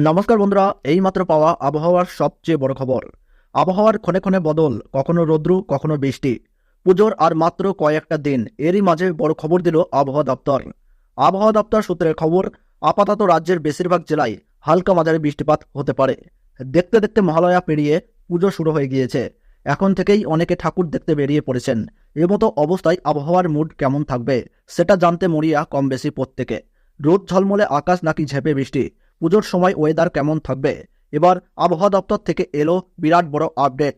নমস্কার বন্ধুরা, এইমাত্র পাওয়া আবহাওয়ার সবচেয়ে বড় খবর। আবহাওয়ার ক্ষণে ক্ষণে বদল, কখনো রৌদ্র, কখনো বৃষ্টি। পুজোর আর মাত্র কয়েকটা দিন, এরই মাঝে বড় খবর দিল আবহাওয়া দপ্তর। আবহাওয়া দপ্তর সূত্রের খবর, আপাতত রাজ্যের বেশিরভাগ জেলায় হালকা মাঝারি বৃষ্টিপাত হতে পারে। দেখতে দেখতে মহালয়া পেরিয়ে পুজো শুরু হয়ে গিয়েছে। এখন থেকেই অনেকে ঠাকুর দেখতে বেরিয়ে পড়েছেন। মতো অবস্থায় আবহাওয়ার মুড কেমন থাকবে, সেটা জানতে মরিয়া কম বেশি প্রত্যেকে। রোদ ঝলমলে আকাশ নাকি ঝেপে বৃষ্টি। পুজোর সময় ওয়েদার কেমন থাকবে? এবার আবহাওয়া দপ্তর থেকে এলো বিরাট বড় আপডেট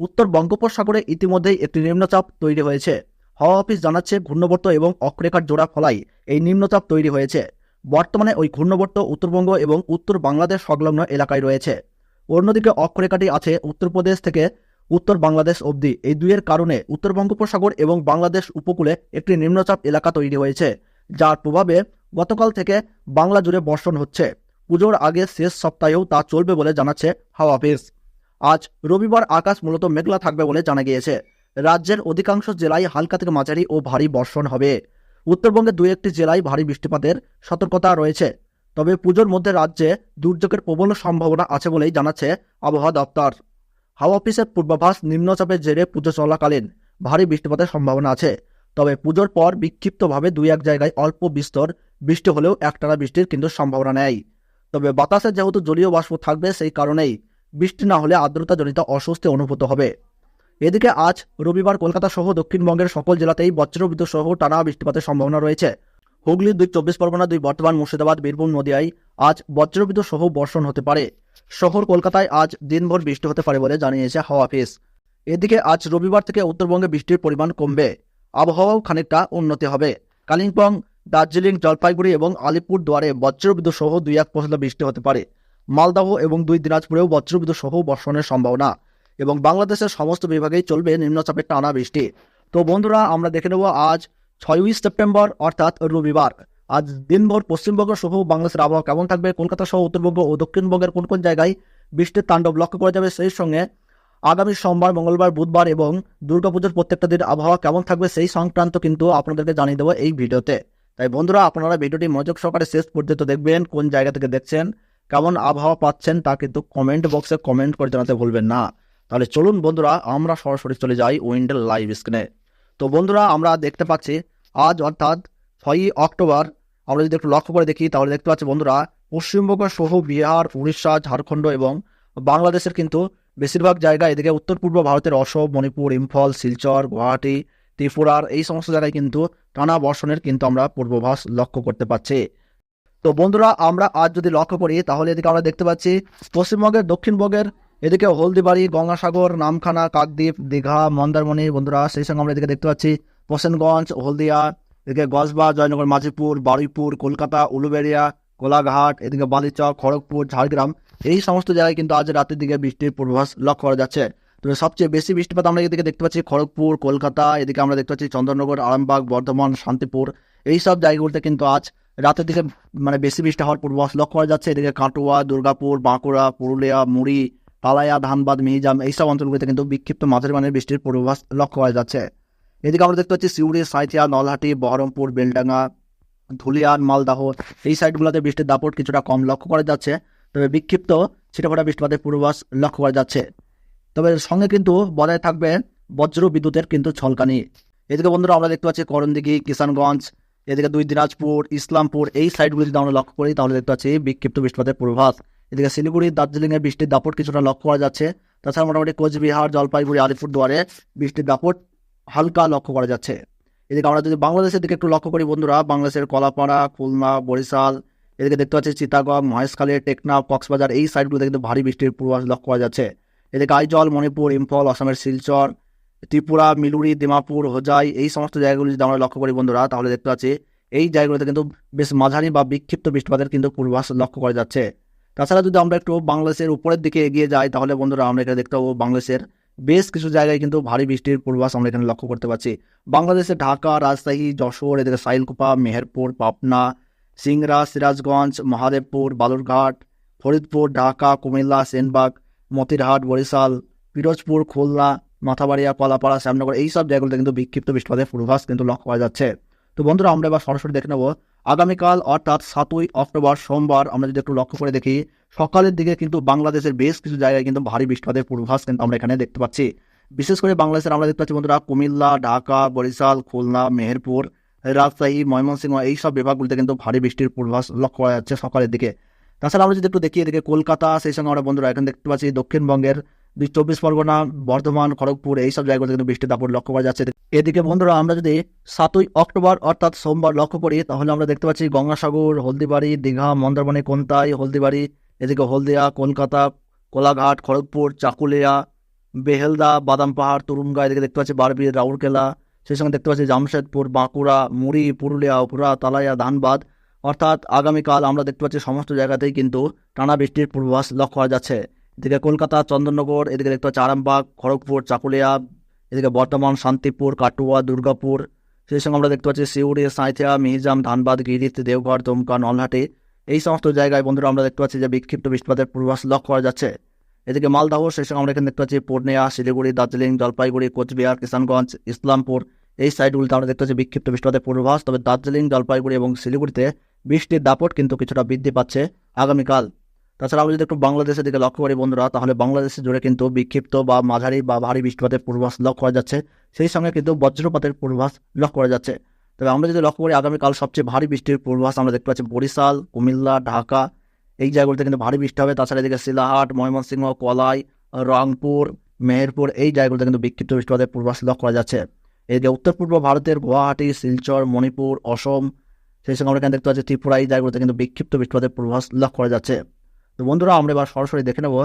উত্তর বঙ্গোপসাগরে ইতিমধ্যেই একটি নিম্নচাপ তৈরি হয়েছে। হাওয়া অফিস জানাচ্ছে ঘূর্ণবর্ত এবং অক্ষরেখার জোড়া ফলাই এই নিম্নচাপ তৈরি হয়েছে। বর্তমানে ওই ঘূর্ণবর্ত উত্তরবঙ্গ এবং উত্তর বাংলাদেশ সংলগ্ন এলাকায় রয়েছে। অন্যদিকে অক্ষরেখাটি আছে উত্তরপ্রদেশ থেকে উত্তর বাংলাদেশ অবধি। এই দুইয়ের কারণে উত্তর বঙ্গোপসাগর এবং বাংলাদেশ উপকূলে একটি নিম্নচাপ এলাকা তৈরি হয়েছে, যার প্রভাবে গতকাল থেকে বাংলা জুড়ে বর্ষণ হচ্ছে। পুজোর আগে শেষ সপ্তাহেও তা চলবে বলে জানাচ্ছে হাওয়া অফিস। আজ রবিবার আকাশ মূলত মেঘলা থাকবে বলে জানা গিয়েছে। রাজ্যের অধিকাংশ জেলায় হালকা থেকে মাঝারি ও ভারী বর্ষণ হবে। উত্তরবঙ্গে দুই একটি জেলায় ভারী বৃষ্টিপাতের সতর্কতা রয়েছে। তবে পুজোর মধ্যে রাজ্যে দুর্যোগের প্রবল সম্ভাবনা আছে বলেই জানাচ্ছে আবহাওয়া দপ্তর। হাওয়া অফিসের পূর্বাভাস, নিম্নচাপের জেরে পুজো চলাকালীন ভারী বৃষ্টিপাতের সম্ভাবনা আছে। তবে পুজোর পর বিক্ষিপ্তভাবে দুই এক জায়গায় অল্প বিস্তর বৃষ্টি হলেও একটানা বৃষ্টির কিন্তু সম্ভাবনা নেই। তবে বাতাসে যেহেতু জলীয় বাষ্প থাকবে, সেই কারণেই বৃষ্টি না হলে আর্দ্রতাজনিত অস্বস্তি অনুভূত হবে। এদিকে আজ রবিবার কলকাতা সহ দক্ষিণবঙ্গের সকল জেলাতেই বজ্রবিদ্যুৎ সহ টানা বৃষ্টিপাতের সম্ভাবনা রয়েছে। হুগলি দুই, চব্বিশ পরগনা দুই, বর্তমান মুর্শিদাবাদ, বীরভূম, নদিয়ায় আজ বজ্রবিদ্যুৎ সহ বর্ষণ হতে পারে। শহর কলকাতায় আজ দিনভর বৃষ্টি হতে পারে বলে জানিয়েছে হাওয়া অফিস। এদিকে আজ রবিবার থেকে উত্তরবঙ্গে বৃষ্টির পরিমাণ কমবে। আবহাওয়াও খানিকটা উন্নতি হবে। কালিম্পং দার্জিলিং, জলপাইগুড়ি এবং আলিপুর দুয়ারে বজ্রবিদ্যুৎ সহ দুই এক পশলা বৃষ্টি হতে পারে। মালদাহ এবং দুই দিনাজপুরেও বজ্রবিদ্যুৎ সহ বর্ষণের সম্ভাবনা এবং বাংলাদেশের সমস্ত বিভাগেই চলবে নিম্নচাপের টানা বৃষ্টি। তো বন্ধুরা, আমরা দেখে নেব আজ ছয়ই সেপ্টেম্বর, অর্থাৎ রবিবার। আজ দিনভর পশ্চিমবঙ্গ সহ বাংলাদেশের আবহাওয়া কেমন থাকবে, কলকাতা সহ উত্তরবঙ্গ ও দক্ষিণবঙ্গের কোন কোন জায়গায় বৃষ্টির তাণ্ডব লক্ষ্য করা যাবে সেই সঙ্গে আগামী সোমবার, মঙ্গলবার, বুধবার এবং দুর্গাপুজোর প্রত্যেকটা দিন আবহাওয়া কেমন থাকবে সেই সংক্রান্ত কিন্তু আপনাদেরকে জানিয়ে দেবো এই ভিডিওতে। তাই বন্ধুরা, আপনারা ভিডিওটি মনোযোগ সহকারে শেষ পর্যন্ত দেখবেন, কোন জায়গা থেকে দেখছেন, কেমন আবহাওয়া পাচ্ছেন তা কিন্তু কমেন্ট বক্সে কমেন্ট করে জানাতে ভুলবেন না। তাহলে চলুন বন্ধুরা, আমরা সরাসরি চলে যাই উইন্ডেল লাইভ স্ক্রিনে তো বন্ধুরা, আমরা দেখতে পাচ্ছি, আজ অর্থাৎ ছয়ই অক্টোবর, আমরা যদি একটু লক্ষ্য করে দেখি, তাহলে দেখতে পাচ্ছি বন্ধুরা, পশ্চিমবঙ্গ সহ বিহার, উড়িষ্যা, ঝাড়খণ্ড এবং বাংলাদেশের কিন্তু বেশিরভাগ জায়গা এদিকে উত্তর পূর্ব ভারতের অসম, মণিপুর, ইম্ফল, শিলচর, গুয়াহাটি ত্রিপুরার এই সমস্ত জায়গায় কিন্তু টানা বর্ষণের কিন্তু আমরা পূর্বাভাস লক্ষ্য করতে পারছি। তো বন্ধুরা, আমরা আজ যদি লক্ষ্য করি, তাহলে এদিকে আমরা দেখতে পাচ্ছি পশ্চিমবঙ্গের, দক্ষিণবঙ্গের, এদিকে হলদিবাড়ি, গঙ্গাসাগর, নামখানা, কাকদ্বীপ, দীঘা, মন্দারমণি, বন্ধুরা, সেই সঙ্গে আমরা এদিকে দেখতে পাচ্ছি হোসেনগঞ্জ, হলদিয়া, এদিকে গজবা, জয়নগর মাঝিপুর বারুইপুর, কলকাতা, উলুবেড়িয়া কোলাঘাট এদিকে বালিচক, খড়গপুর, ঝাড়গ্রাম, এই সমস্ত জায়গায় কিন্তু আজ রাতের দিকে বৃষ্টির পূর্বাভাস লক্ষ্য করা যাচ্ছে। তবে সবচেয়ে বেশি বৃষ্টিপাত আমরা এদিকে দেখতে পাচ্ছি খড়গপুর, কলকাতা, এদিকে আমরা দেখতে পাচ্ছি চন্দ্রনগর, আরামবাগ, বর্ধমান, শান্তিপুর। এই সব জায়গাগুলোতে কিন্তু আজ রাতের দিকে মানে বেশি বৃষ্টি হওয়ার পূর্বাভাস লক্ষ্য করা যাচ্ছে। এদিকে কাটোয়া, দুর্গাপুর, বাঁকুড়া, পুরুলিয়া, মুড়ি পালায়া ধানবাদ, মিহিজাম এইসব অঞ্চলগুলিতে কিন্তু বিক্ষিপ্ত মাঝারি মানের বৃষ্টির পূর্বাভাস লক্ষ্য করা যাচ্ছে। এদিকে আমরা দেখতে পাচ্ছি সিউড়ি, সাঁইথিয়া, নলহাটি, বহরমপুর, বেলডাঙ্গা, ধুলিয়ান, মালদাহ এই সাইডগুলোতে বৃষ্টির দাপট কিছুটা কম লক্ষ্য করা যাচ্ছে। তবে বিক্ষিপ্ত ছিটেফোঁটা বৃষ্টিপাতের পূর্বাভাস লক্ষ্য করা যাচ্ছে। তবে সঙ্গে কিন্তু বজায় থাকবে বজ্র বিদ্যুতের কিন্তু ছলকানি। এদিকে বন্ধুরা আমরা দেখতে পাচ্ছি করণদিঘি, কিষানগঞ্জ, এদিকে দুই দিনাজপুর, ইসলামপুর, এই সাইডগুলি যদি আমরা লক্ষ্য করি তাহলে দেখতে পাচ্ছি বিক্ষিপ্ত বৃষ্টিপাতের পূর্বাভাস। এদিকে শিলিগুড়ি দার্জিলিংয়ে বৃষ্টির দাপট কিছুটা লক্ষ্য করা যাচ্ছে। তাছাড়া মোটামুটি কোচবিহার, জলপাইগুড়ি, আলিপুরদুয়ারে বৃষ্টির দাপট হালকা লক্ষ্য করা যাচ্ছে। এদিকে আমরা যদি বাংলাদেশের দিকে একটু লক্ষ্য করি বন্ধুরা, বাংলাদেশের কলাপাড়া, খুলনা, বরিশাল, এদিকে দেখতে পাচ্ছি চিতাগং, মহেশখালী, টেকনাফ, কক্সবাজার, এই সাইডগুলোতে কিন্তু ভারী বৃষ্টির পূর্বাভাস লক্ষ্য করা যাচ্ছে। এদিকে আইজল মণিপুর, ইম্ফল, আসামের শিলচর, ত্রিপুরা, মিলুরি দিমাপুর হোজাই, এই সমস্ত জায়গাগুলি যদি আমরা লক্ষ্য করি বন্ধুরা, তাহলে দেখতে পাচ্ছি এই জায়গাগুলোতে কিন্তু বেশ মাঝারি বা বিক্ষিপ্ত বৃষ্টিপাতের কিন্তু পূর্বাভাস লক্ষ্য করা যাচ্ছে। তাছাড়া যদি আমরা একটু বাংলাদেশের উপরের দিকে এগিয়ে যাই, তাহলে বন্ধুরা আমরা এখানে দেখতে পাবো বাংলাদেশের বেশ কিছু জায়গায় কিন্তু ভারী বৃষ্টির পূর্বাভাস আমরা এখানে লক্ষ্য করতে পারছি বাংলাদেশে ঢাকা, রাজশাহী, যশোর, এদিকে সাইলকুপা মেহেরপুর, পাবনা, সিংড়া, সিরাজগঞ্জ, মহাদেবপুর, বালুরঘাট, ফরিদপুর, ঢাকা, কুমিল্লা, সেনবাগ মতিরহাট, বরিশাল, পিরোজপুর, খুলনা, মাথাবাড়িয়া, কলাপাড়া, শ্যামনগর এই সব জায়গাগুলোতে কিন্তু বিক্ষিপ্ত বৃষ্টিপাতের পূর্বাভাস কিন্তু লক্ষ্য করা যাচ্ছে। তো বন্ধুরা, আমরা এবার সরাসরি দেখে নেব, আগামীকাল অর্থাৎ সাতই অক্টোবর সোমবার আমরা যদি একটু লক্ষ্য করে দেখি, সকালের দিকে কিন্তু বাংলাদেশের বেশ কিছু জায়গায় কিন্তু ভারী বৃষ্টিপাতের পূর্বাভাস কিন্তু আমরা এখানে দেখতে পাচ্ছি। বিশেষ করে বাংলাদেশের আমরা দেখতে পাচ্ছি বন্ধুরা, কুমিল্লা, ঢাকা, বরিশাল, খুলনা, মেহেরপুর, রাজশাহী, ময়মনসিংহ এই সব বিভাগগুলিতে কিন্তু ভারী বৃষ্টির পূর্বাভাস লক্ষ্য করা যাচ্ছে সকালের দিকে। তাছাড়া আমরা যদি একটু দেখি এদিকে কলকাতা, সেই সঙ্গে আমরা বন্ধুরা এখন দেখতে পাচ্ছি দক্ষিণবঙ্গের চব্বিশ পরগনা, বর্ধমান, খড়গপুর, এই সব জায়গাগুলোতে কিন্তু বৃষ্টির দাপট লক্ষ্য করা যাচ্ছে। এদিকে বন্ধুরা আমরা যদি সাতই অক্টোবর অর্থাৎ সোমবার লক্ষ্য করি, তাহলে আমরা দেখতে পাচ্ছি গঙ্গাসাগর, হলদিবাড়ি, দীঘা, মন্দারমণি, কোনতাই, হলদিবাড়ি, এদিকে হলদিয়া, কলকাতা, কোলাঘাট, খড়গপুর, চাকুলিয়া, বেহেলদা, বাদাম পাহাড়, তুরুঙ্গা, এদিকে দেখতে পাচ্ছি বারবির, রাউরকেলা, সেই সঙ্গে দেখতে পাচ্ছি জামশেদপুর, বাঁকুড়া, মুড়ি, পুরুলিয়া উপরা তালাইয়া, ধানবাদ অর্থাৎ আগামীকাল আমরা দেখতে পাচ্ছি সমস্ত জায়গাতেই কিন্তু টানা বৃষ্টির পূর্বাভাস লক্ষ্য করা যাচ্ছে। এদিকে কলকাতা, চন্দননগর, এদিকে দেখতে পাচ্ছি আরামবাগ, খড়গপুর, চাকুলিয়া, এদিকে বর্ধমান, শান্তিপুর, কাটুয়া, দুর্গাপুর। সেই সঙ্গে আমরা দেখতে পাচ্ছি সিউড়ি, সাঁইথিয়া মিহিজাম ধানবাদ গিরিত দেওঘর, দমকা, নলহাটি। এই সমস্ত জায়গায় বন্ধুরা আমরা দেখতে পাচ্ছি যে বিক্ষিপ্ত বৃষ্টিপাতের পূর্বাভাস লক্ষ্য করা যাচ্ছে। এদিকে মালদাহ, সেই সঙ্গে আমরা এখানে দেখতে পাচ্ছি পূর্ণিয়া, শিলিগুড়ি, দার্জিলিং, জলপাইগুড়ি, কোচবিহার, কিষানগঞ্জ, ইসলামপুর। এই সাইডগুলিতে আমরা দেখতে পাচ্ছি বিক্ষিপ্ত বৃষ্টিপাতের পূর্বাভাস। তবে দার্জিলিং, জলপাইগুড়ি এবং শিলিগুড়িতে বৃষ্টির দাপট কিন্তু কিছুটা বৃদ্ধি পাচ্ছে আগামীকাল। তাছাড়া আমরা যদি একটু বাংলাদেশের দিকে লক্ষ্য করি বন্ধুরা, তাহলে বাংলাদেশের জুড়ে কিন্তু বিক্ষিপ্ত বা মাঝারি বা ভারী বৃষ্টিপাতের পূর্বাভাস লক্ষ্য করা যাচ্ছে। সেই সঙ্গে কিন্তু বজ্রপাতের পূর্বাভাস লক্ষ্য করা যাচ্ছে। তবে আমরা যদি লক্ষ্য করি আগামীকাল সবচেয়ে ভারী বৃষ্টির পূর্বাভাস আমরা দেখতে পাচ্ছি বরিশাল, কুমিল্লা, ঢাকা, এই জায়গাগুলোতে কিন্তু ভারী বৃষ্টি হবে। তাছাড়া এদিকে শিলাহাট, ময়মনসিংহ, কলাই, রংপুর, মেহেরপুর, এই জায়গাগুলোতে কিন্তু বিক্ষিপ্ত বৃষ্টিপাতের পূর্বাভাস লক্ষ্য করা যাচ্ছে। এদিকে উত্তর পূর্ব ভারতের গুয়াহাটি, শিলচর, মণিপুর, অসম সেই সঙ্গে আমরা এখানে দেখতে পাচ্ছি ত্রিপুরা এই জায়গাগুলোতে কিন্তু বিক্ষিপ্ত বৃষ্টিপাতের পূর্বাভাস লক্ষ্য করা যাচ্ছে। তো বন্ধুরা, আমরা এবার সরাসরি দেখে নেব।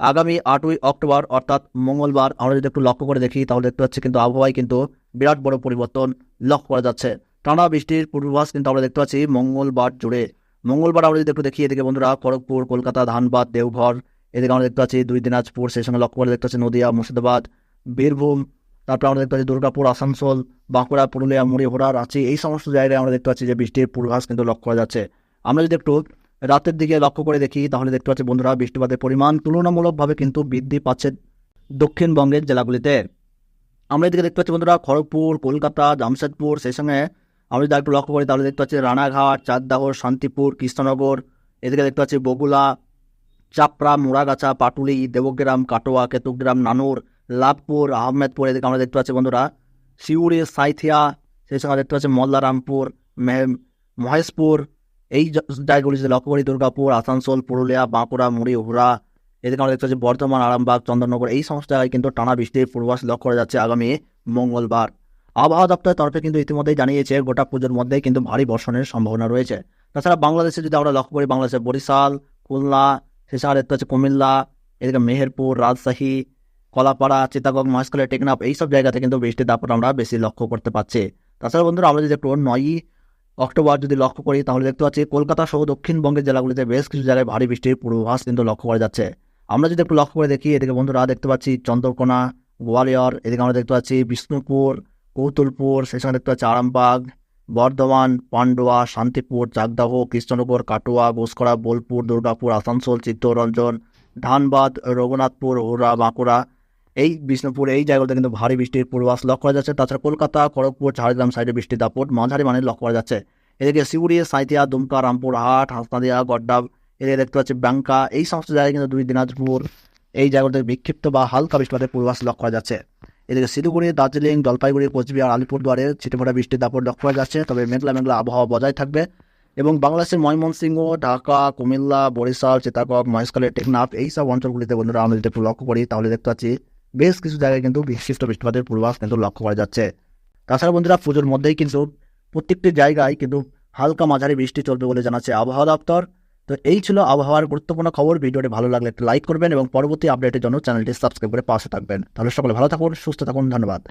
আগামী আটই অক্টোবর, অর্থাৎ মঙ্গলবার, আমরা যদি একটু লক্ষ্য করে দেখি, তাহলে দেখতে পাচ্ছি কিন্তু আবহাওয়ায় কিন্তু বিরাট বড় পরিবর্তন লক্ষ্য করা যাচ্ছে। টানা বৃষ্টির পূর্বাভাস কিন্তু আমরা দেখতে পাচ্ছি মঙ্গলবার জুড়ে। মঙ্গলবার আমরা যদি একটু দেখি, এদিকে বন্ধুরা, খড়গপুর, কলকাতা, ধানবাদ, দেওঘর, এদিকে আমরা দেখতে পাচ্ছি দুই দিনাজপুর, সেই সঙ্গে লক্ষ্য করে দেখতে পাচ্ছি নদিয়া, মুর্শিদাবাদ, বীরভূম তারপর আমরা দেখতে পাচ্ছি দুর্গাপুর, আসানসোল, বাঁকুড়া, পুরুলিয়া মুড়িঘোড়া রাঁচি, এই সমস্ত জায়গায় আমরা দেখতে পাচ্ছি যে বৃষ্টির পূর্বাভাস কিন্তু লক্ষ্য করা যাচ্ছে। আমরা যদি একটু রাতের দিকে লক্ষ্য করে দেখি, তাহলে দেখতে পাচ্ছি বন্ধুরা বৃষ্টিপাতের পরিমাণ তুলনামূলকভাবে কিন্তু বৃদ্ধি পাচ্ছে দক্ষিণবঙ্গের জেলাগুলিতে। আমরা এদিকে দেখতে পাচ্ছি বন্ধুরা খড়গপুর, কলকাতা, জামশেদপুর, সেই সঙ্গে আমরা যদি একটু লক্ষ্য করি, তাহলে দেখতে পাচ্ছি রানাঘাট, চাঁদদাহ, শান্তিপুর, কৃষ্ণনগর, এদিকে দেখতে পাচ্ছি বগুলা চাপড়া, মোড়াগাছা, পাটুলি, দেবগ্রাম, কাটোয়া, কেতুগ্রাম, নানুর লাভপুর, আহমেদপুর, এদিকে আমরা দেখতে পাচ্ছি বন্ধুরা শিউড়ি সাইথিয়া, সেই সঙ্গে দেখতে পাচ্ছি মল্লারামপুর মহেশপুর, এই জায়গাগুলি যে লক্ষ্যকরি দুর্গাপুর, আসানসোল, পুরুলিয়া, বাঁকুড়া, মুড়ি, হুড়া, এদিকে আমরা দেখতে পাচ্ছি বর্ধমান, আরামবাগ, চন্দননগর, এই সমস্ত জায়গায় কিন্তু টানা বৃষ্টির পূর্বাস লক্ষ্য করা যাচ্ছে আগামী মঙ্গলবার। আবহাওয়া দপ্তরের তরফে কিন্তু ইতিমধ্যেই জানিয়েছে, গোটা পুজোর মধ্যেই কিন্তু ভারী বর্ষণের সম্ভাবনা রয়েছে। তাছাড়া বাংলাদেশে যদি আমরা লক্ষ্য করি, বাংলাদেশের বরিশাল, খুলনা সেসব দেখতে পাচ্ছি কুমিল্লা, এদিকে মেহেরপুর, রাজশাহী কলাপাড়া, চিতাগং মহেশখালী টেকনাফ এই সব জায়গাতে কিন্তু বৃষ্টির দাপট আমরা বেশি লক্ষ্য করতে পারছি তাছাড়া বন্ধুরা, আমরা যদি একটু নয়ই অক্টোবর যদি লক্ষ্য করি, তাহলে দেখতে পাচ্ছি কলকাতা সহ দক্ষিণবঙ্গের জেলাগুলিতে বেশ কিছু জায়গায় ভারী বৃষ্টির পূর্বাভাস কিন্তু লক্ষ্য করা যাচ্ছে। আমরা যদি একটু লক্ষ্য করে দেখি, এদিকে বন্ধুরা দেখতে পাচ্ছি চন্দ্রকোনা, গোয়ালিয়র, এদিকে আমরা দেখতে পাচ্ছি বিষ্ণুপুর, কৌতুলপুর, সেই সঙ্গে দেখতে পাচ্ছি আরামবাগ, বর্ধমান, পান্ডুয়া, শান্তিপুর চাকদাহ কৃষ্ণনগর, কাটোয়া ঘোষকরা বোলপুর, দুর্গাপুর, আসানসোল, চিত্তরঞ্জন, ধানবাদ, রঘুনাথপুর হুরা বাঁকুড়া এই বিষ্ণুপুর, এই জায়গাগুলোতে কিন্তু ভারী বৃষ্টির পূর্বাভাস লক্ষ্য করা যাচ্ছে। তাছাড়া কলকাতা, খড়গপুর, ঝাড়গ্রাম সাইডে বৃষ্টির দাপট মাঝারি মানের লক্ষ্য করা যাচ্ছে। এদিকে সিউড়ি, সাঁইথিয়া, দুমকা, রামপুর, হাট, হাসনাদিয়া, গড্ডাব, এদিকে দেখতে পাচ্ছি ব্যাংকা, এই সমস্ত জায়গায় কিন্তু দুই দিনাজপুর, এই জায়গাগুলোতে বিক্ষিপ্ত বা হালকা বৃষ্টিপাতের পূর্বাস লক্ষ্য করা যাচ্ছে। এদিকে শিলিগুড়ি দার্জিলিং, জলপাইগুড়ি, কোচবিহার, আলিপুরদুয়ারে ছিটেফোঁটা বৃষ্টির দাপট লক্ষ্য করা যাচ্ছে, তবে মেঘলা মেঘলা আবহাওয়া বজায় থাকবে। এবং বাংলাদেশের ময়মনসিংহ, ঢাকা, কুমিল্লা, বরিশাল, চিতাগং, মহেশখালী, টেকনাফ এই সব অঞ্চলগুলিতে বন্ধুরা আমরা যদি একটু লক্ষ্য করি, তাহলে দেখতে পাচ্ছি বেশ কিছু জায়গায় কিন্তু বিশিষ্ট বৃষ্টিপাতের পূর্বাভাস কিন্তু লক্ষ্য করা যাচ্ছে। তাছাড়া বন্ধুরা, পুজোর মধ্যেই কিন্তু প্রত্যেকটি জায়গায় কিন্তু হালকা মাঝারি বৃষ্টি চলবে বলে জানাচ্ছে আবহাওয়া দপ্তর। তো এই ছিল আবহাওয়ার গুরুত্বপূর্ণ খবর। ভিডিওটি ভালো লাগলে একটু লাইক করবেন এবং পরবর্তী আপডেটের জন্য চ্যানেলটি সাবস্ক্রাইব করে পাশে থাকবেন। তাহলে সকলে ভালো থাকুন, সুস্থ থাকুন, ধন্যবাদ।